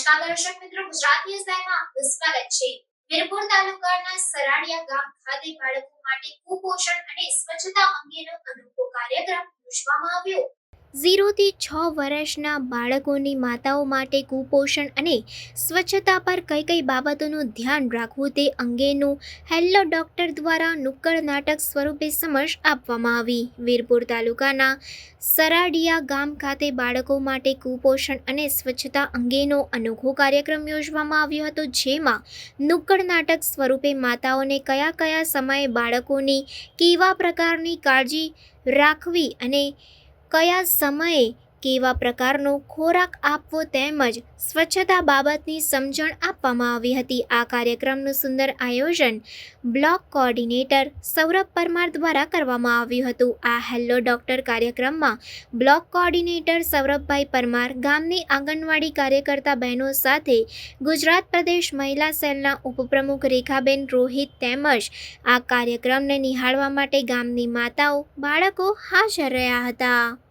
નમસ્કાર દર્શક મિત્રો, ગુજરાત ન્યૂઝ લાઈવમાં સ્વાગત છે. વીરપુર તાલુકાના સરાડિયા ગામ ખાતે બાળકો માટે કુપોષણ અને સ્વચ્છતા અંગેનો અનોખો કાર્યક્રમ યોજવામાં આવ્યો. ઝીરોથી છ વર્ષના બાળકોની માતાઓ માટે કુપોષણ અને સ્વચ્છતા પર કઈ કઈ બાબતોનું ધ્યાન રાખવું તે અંગેનું હેલ્લો ડોક્ટર દ્વારા નુક્કડ નાટક સ્વરૂપે સમક્ષ આપવામાં આવી. વીરપુર તાલુકાના સરાડિયા ગામ ખાતે બાળકો માટે કુપોષણ અને સ્વચ્છતા અંગેનો અનોખો કાર્યક્રમ યોજવામાં આવ્યો હતો, જેમાં નુક્કડ નાટક સ્વરૂપે માતાઓને કયા કયા સમયે બાળકોની કેવા પ્રકારની કાળજી રાખવી અને કયા સમયે કેવા પ્રકારનો ખોરાક આપવો તેમજ સ્વચ્છતા બાબતની સમજણ આપવામાં આવી હતી. આ કાર્યક્રમનું સુંદર આયોજન બ્લોક કોઓર્ડિનેટર સૌરભ પરમાર દ્વારા કરવામાં આવ્યું હતું. આ હેલ્લો ડોક્ટર કાર્યક્રમમાં બ્લોક કોઓર્ડિનેટર સૌરભભાઈ પરમાર, ગામની આંગણવાડી કાર્યકર્તા બહેનો સાથે ગુજરાત પ્રદેશ મહિલા સેલના ઉપપ્રમુખ રેખાબેન રોહિત તેમજ આ કાર્યક્રમને નિહાળવા માટે ગામની માતાઓ, બાળકો હાજર રહ્યા હતા.